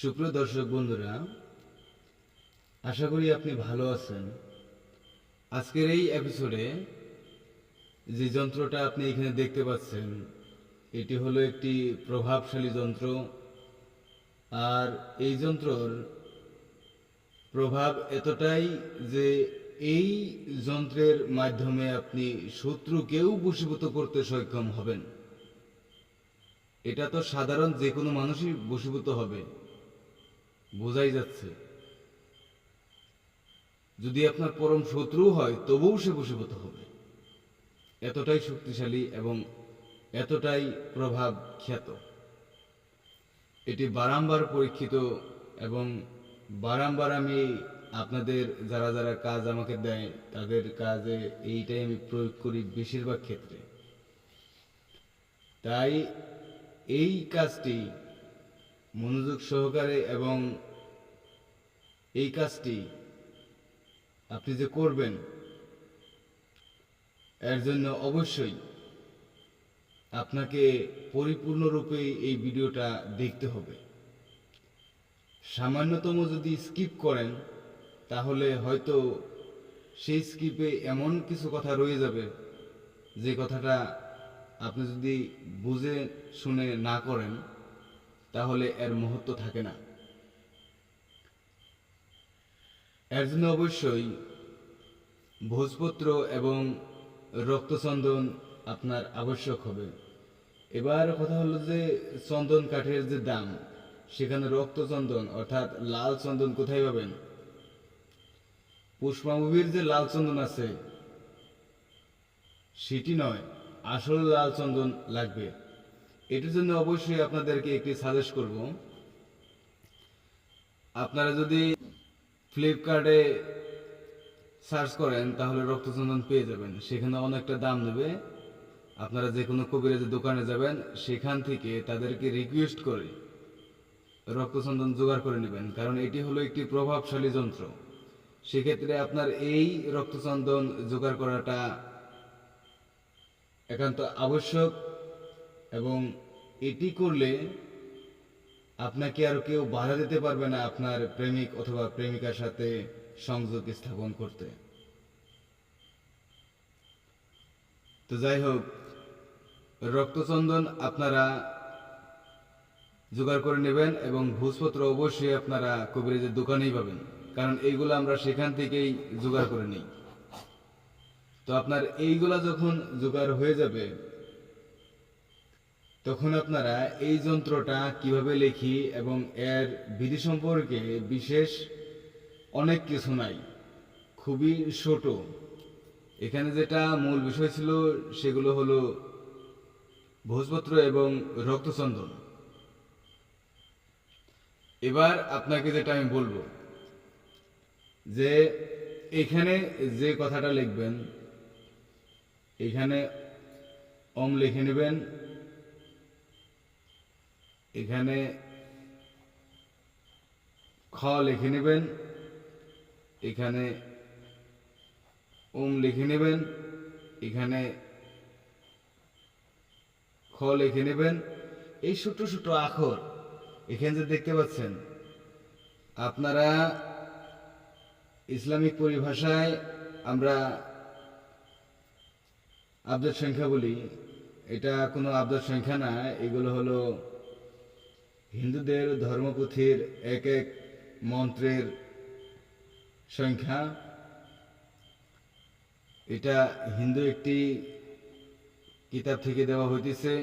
সুপ্রিয় দর্শক বন্ধুরা, আশা করি আপনি ভালো আছেন। আজকের এই এপিসোডে যে যন্ত্রটা আপনি এখানে দেখতে পাচ্ছেন, এটি হলো একটি প্রভাবশালী যন্ত্র। আর এই যন্ত্রর প্রভাব এতটাই যে এই যন্ত্রের মাধ্যমে আপনি শত্রুকেও বশীভূত করতে সক্ষম হবেন। এটা তো সাধারণ যে কোনো মানুষই বশীভূত হবে। বোঝাই যাচ্ছে। যদি আপনার পরম শত্রু হয়, তবুও সে বশীভূত হবে। এতটাই শক্তিশালী এবং এতটাই প্রভাব খ্যাত। এটি বারংবার পরীক্ষিত এবং বারংবার আমি আপনাদের যারা যারা কাজ আমাকে দেয়, তাদের কাজে এইটাই আমি প্রয়োগ করি বেশিরভাগ ক্ষেত্রে। তাই এই কাজটি মনোযোগ সহকারে এবং এই কাজটি আপনি যে করবেন, এর জন্য অবশ্যই আপনাকে পরিপূর্ণরূপে এই ভিডিওটা দেখতে হবে। সামান্যতম যদি স্কিপ করেন, তাহলে হয়তো সেই স্কিপে এমন কিছু কথা রয়ে যাবে, যে কথাটা আপনি যদি বুঝে শুনে না করেন তাহলে এর মহত্ব থাকে না। এর জন্য অবশ্যই ভোজপত্র এবং রক্তচন্দন আপনার আবশ্যক হবে। এবার কথা হলো যে চন্দন কাঠের যে দাম, সেখানে রক্তচন্দন অর্থাৎ লাল চন্দন কোথায় পাবেন? পুষ্পামুভির যে লাল চন্দন আছে, সেটি নয়, আসল লাল চন্দন লাগবে। এটার জন্য অবশ্যই আপনাদেরকে একটি সাজেস্ট করব। আপনারা যদি ফ্লিপকার্টে সার্চ করেন, তাহলে রক্তচন্দন পেয়ে যাবেন। সেখানে অনেকটা দাম নেবে। আপনারা যে কোনো কবিরাজের দোকানে যাবেন, সেখান থেকে তাদেরকে রিকোয়েস্ট করে রক্তচন্দন জোগাড় করে নেবেন। কারণ এটি হলো একটি প্রভাবশালী যন্ত্র। সেক্ষেত্রে আপনার এই রক্তচন্দন জোগাড় করাটা একান্ত আবশ্যক। এবং এটি করলে আপনাকে আর কেউ বাধা দিতে পারবে না আপনার প্রেমিক অথবা প্রেমিকার সাথে সংযোগ স্থাপন করতে। তো যাই হোক, রক্তচন্দন আপনারা জোগাড় করে নেবেন এবং ভোজপত্র অবশ্যই আপনারা কবিরাজের দোকানেই পাবেন, কারণ এইগুলো আমরা সেখান থেকেই জোগাড় করে নিই। তো আপনার এইগুলা যখন জোগাড় হয়ে যাবে তখন আপনারা এই যন্ত্রটা কীভাবে লিখি এবং এর বিধি সম্পর্কে বিশেষ অনেক কিছু নাই, খুবই ছোট। এখানে যেটা মূল বিষয় ছিল সেগুলো হলো ভোজপত্র এবং রক্তচন্দন। এবার আপনাকে যেটা আমি বলব, যে এখানে যে কথাটা লিখবেন, এখানে অম লিখে নেবেন এখানে খ লিখে নেবেন, এখানে ওম লিখে নেবেন, এখানে খ লিখে নেবেন। এই ছোট ছোট আখর এখানে যে দেখতে পাচ্ছেন, আপনারা ইসলামিক পরিভাষায় আমরা আব্দের সংখ্যা বলি। এটা কোনো আব্দের সংখ্যা না, এগুলো হলো হিন্দুদের ধর্মপুথির এক এক মন্ত্রের সংখ্যা। এটা হিন্দু একটি কিতাব থেকে দেওয়া হইতেছে।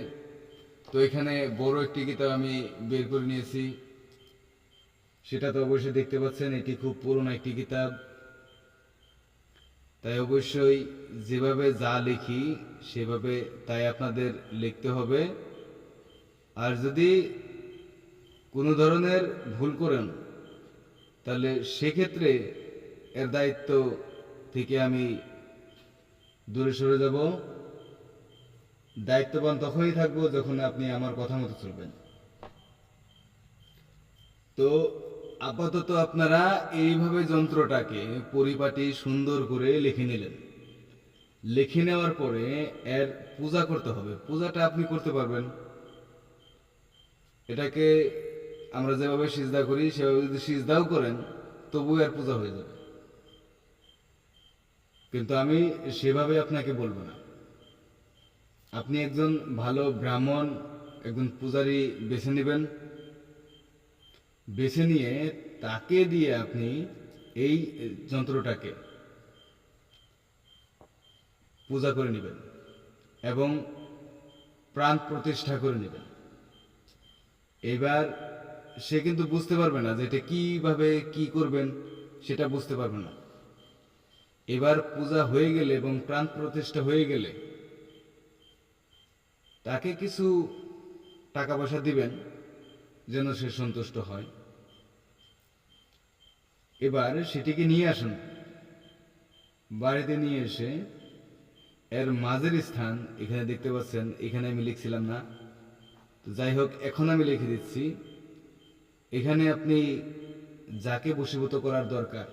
তো এখানে বড় একটি কিতাব আমি বের করে নিয়েছি। সেটা তো অবশ্যই দেখতে পাচ্ছেন, এটি খুব পুরনো একটি কিতাব। তাই অবশ্যই যেভাবে যা লিখি, সেভাবে তাই আপনাদের লিখতে হবে। আর যদি কোনো ধরনের ভুল করেন তাহলে সেক্ষেত্রে এর দায়িত্ব থেকে আমি দূরে সরে যাব। দায়িত্ববান তখনই থাকব যখন আপনি আমার কথা মতো চলবেন। তো আপাতত আপনারা এইভাবে যন্ত্রটাকে পরিপাটি সুন্দর করে লিখে নিলেন। লিখে নেওয়ার পরে এর পূজা করতে হবে। পূজাটা আপনি করতে পারবেন। এটাকে আমরা যেভাবে সিজদা করি, সেভাবে যদি সিজদাও করেন, তবুও এর পূজা হয়ে যাবে। কিন্তু আমি সেভাবে আপনাকে বলব না। আপনি একজন ভালো ব্রাহ্মণ, একজন পূজারী বেছে নেবেন। বেছে নিয়ে তাকে দিয়ে আপনি এই যন্ত্রটাকে পূজা করে নেবেন এবং প্রাণ প্রতিষ্ঠা করে নেবেন। এবার সে কিন্তু বুঝতে পারবে না যে এটা কীভাবে কি করবেন, সেটা বুঝতে পারবে না। এবার পূজা হয়ে গেলে এবং প্রাণ প্রতিষ্ঠা হয়ে গেলে তাকে কিছু টাকা পয়সা দিবেন যেন সে সন্তুষ্ট হয়। এবার সেটিকে নিয়ে আসুন। বাড়িতে নিয়ে এসে এর মাঝের স্থান এখানে দেখতে পাচ্ছেন, এখানে আমি লিখছিলাম না। তো যাই হোক, এখন আমি লিখে দিচ্ছি। এখানে আপনি যাকে বশীভূত করার দরকার,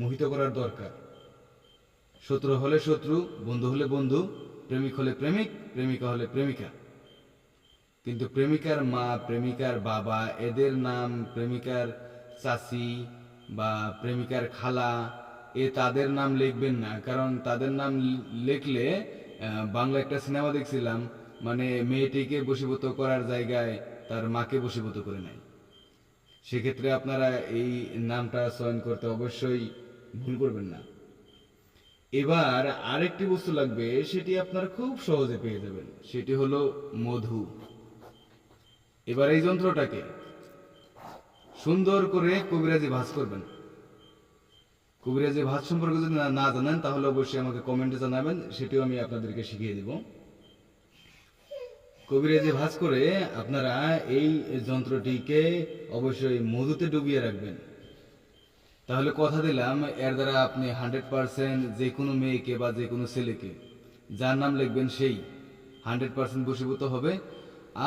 মোহিত করার দরকার। শত্রু হলে শত্রু, বন্ধু হলে বন্ধু, প্রেমিক হলে প্রেমিক, প্রেমিকা হলে প্রেমিকা। কিন্তু প্রেমিকার মা, প্রেমিকার বাবা, এদের নাম প্রেমিকার চাচি বা প্রেমিকার খালা, এ তাদের নাম লিখবেন না। কারণ তাদের নাম লিখলে বাংলা একটা সিনেমা দেখছিলাম মানে মেয়েটিকে বশীভূত করার জায়গায় তার মাকে বশীভূত করে নেয়। সেক্ষেত্রে আপনারা এই নামটা চয়ন করতে অবশ্যই ভুল করবেন না। এবার আরেকটি বস্তু লাগবে, সেটি আপনারা খুব সহজে পেয়ে যাবেন। সেটি হলো মধু। এবার এই যন্ত্রটাকে সুন্দর করে কবিরাজি ভাঁজ করবেন। কবিরাজি ভাঁজ সম্পর্কে যদি না- না জানেন, তাহলে অবশ্যই আমাকে কমেন্টে জানাবেন, সেটিও আমি আপনাদেরকে শিখিয়ে দিব। কবিরাজি ভাঁজ করে আপনারা এই যন্ত্রটিকে অবশ্যই মধুতে ডুবিয়ে রাখবেন। তাহলে কথা দিলাম, এর দ্বারা আপনি হান্ড্রেড পার্সেন্ট যে কোনো মেয়েকে বা যে কোনো ছেলেকে, যার নাম লিখবেন সেই, হান্ড্রেড পার্সেন্ট বশীভূত হবে।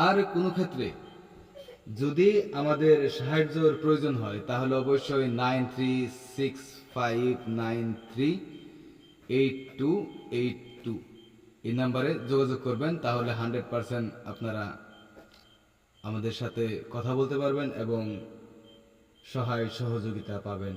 আর কোনো ক্ষেত্রে যদি আমাদের সাহায্যর প্রয়োজন হয়, তাহলে অবশ্যই nine three six five nine three eight two eight two এই নাম্বারে যোগাযোগ করবেন, তাহলে হান্ড্রেড পারসেন্ট আপনারা আমাদের সাথে কথা বলতে পারবেন এবং সহায় সহযোগিতা পাবেন।